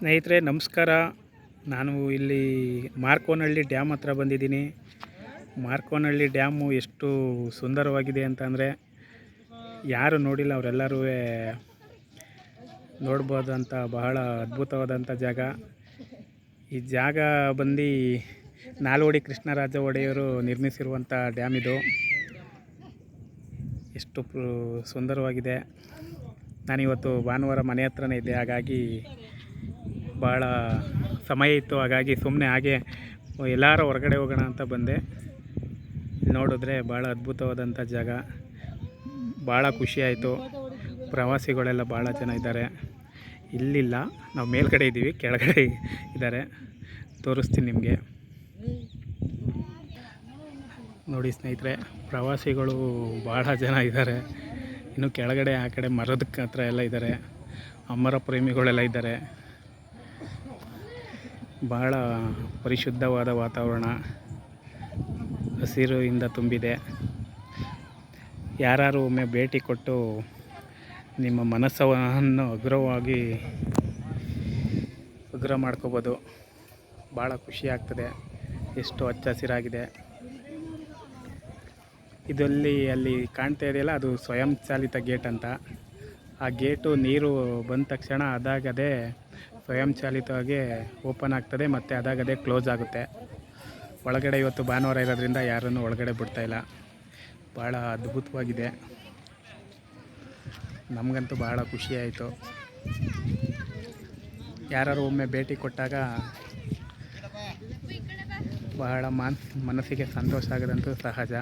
ಸ್ನೇಹಿತರೆ, ನಮಸ್ಕಾರ. ನಾನು ಇಲ್ಲಿ ಮಾರ್ಕೋನಹಳ್ಳಿ ಡ್ಯಾಮ್ ಹತ್ರ ಬಂದಿದ್ದೀನಿ. ಮಾರ್ಕೋನಹಳ್ಳಿ ಡ್ಯಾಮು ಎಷ್ಟು ಸುಂದರವಾಗಿದೆ ಅಂತಂದರೆ ಯಾರು ನೋಡಿಲ್ಲ, ಅವರೆಲ್ಲರೂ ನೋಡ್ಬೋದಂಥ ಬಹಳ ಅದ್ಭುತವಾದಂಥ ಜಾಗ. ಈ ಜಾಗ ಬಂದು ನಾಲ್ವಡಿ ಕೃಷ್ಣರಾಜ ಒಡೆಯರು ನಿರ್ಮಿಸಿರುವಂಥ ಡ್ಯಾಮ್ ಇದು. ಎಷ್ಟು ಸುಂದರವಾಗಿದೆ. ನಾನಿವತ್ತು ಭಾನುವಾರ ಮನೆ ಹತ್ರನೇ ಇದ್ದೆ, ಹಾಗಾಗಿ ಭಾಳ ಸಮಯ ಇತ್ತು, ಹಾಗಾಗಿ ಸುಮ್ಮನೆ ಹಾಗೆ ಎಲ್ಲರೂ ಹೊರಗಡೆ ಹೋಗೋಣ ಅಂತ ಬಂದೆ. ನೋಡಿದ್ರೆ ಭಾಳ ಅದ್ಭುತವಾದಂಥ ಜಾಗ. ಭಾಳ ಖುಷಿಯಾಯಿತು ಪ್ರವಾಸಿಗಳೆಲ್ಲ ಭಾಳ ಜನ ಇದ್ದಾರೆ. ಇಲ್ಲಿಲ್ಲ, ನಾವು ಮೇಲ್ಗಡೆ ಇದ್ದೀವಿ, ಕೆಳಗಡೆ ಇದ್ದಾರೆ. ತೋರಿಸ್ತೀನಿ ನಿಮಗೆ. ನೋಡಿ ಸ್ನೇಹಿತರೆ, ಪ್ರವಾಸಿಗಳು ಭಾಳ ಜನ ಇದ್ದಾರೆ. ಇನ್ನು ಕೆಳಗಡೆ, ಆ ಕಡೆ ಮರದ ಹತ್ರ ಎಲ್ಲ ಇದ್ದಾರೆ. ಅಮರ ಪ್ರೇಮಿಗಳೆಲ್ಲ ಇದ್ದಾರೆ. ಭಾಳ ಪರಿಶುದ್ಧವಾದ ವಾತಾವರಣ ಹಸಿರುಯಿಂದ ತುಂಬಿದೆ. ಯಾರು ಒಮ್ಮೆ ಭೇಟಿ ಕೊಟ್ಟು ನಿಮ್ಮ ಮನಸ್ಸನ್ನು ಅಗ್ರವಾಗಿ ಅಗ್ರ ಮಾಡ್ಕೋಬೋದು. ಭಾಳ ಖುಷಿ ಆಗ್ತದೆ. ಎಷ್ಟು ಹಚ್ಚ ಹಸಿರಾಗಿದೆ ಇದರಲ್ಲಿ ಅಲ್ಲಿ ಕಾಣ್ತಾ ಇದೆಯಲ್ಲ, ಅದು ಸ್ವಯಂ ಚಾಲಿತ ಗೇಟ್ ಅಂತ. ಆ ಗೇಟು ನೀರು ಬಂದ ತಕ್ಷಣ ಅದಾಗದೇ ಸ್ವಯಂ ಚಾಲಿತವಾಗಿ ಓಪನ್ ಆಗ್ತದೆ, ಮತ್ತು ಅದಾಗದೇ ಕ್ಲೋಸ್ ಆಗುತ್ತೆ. ಒಳಗಡೆ ಇವತ್ತು ಭಾನುವಾರ ಇರೋದ್ರಿಂದ ಯಾರನ್ನು ಒಳಗಡೆ ಬಿಡ್ತಾ ಇಲ್ಲ. ಭಾಳ ಅದ್ಭುತವಾಗಿದೆ. ನಮಗಂತೂ ಭಾಳ ಖುಷಿ ಆಯಿತು. ಯಾರು ಒಮ್ಮೆ ಭೇಟಿ ಕೊಟ್ಟಾಗ ಬಹಳ ಮಾನ್, ಮನಸ್ಸಿಗೆ ಸಂತೋಷ ಆಗದಂತೂ ಸಹಜ.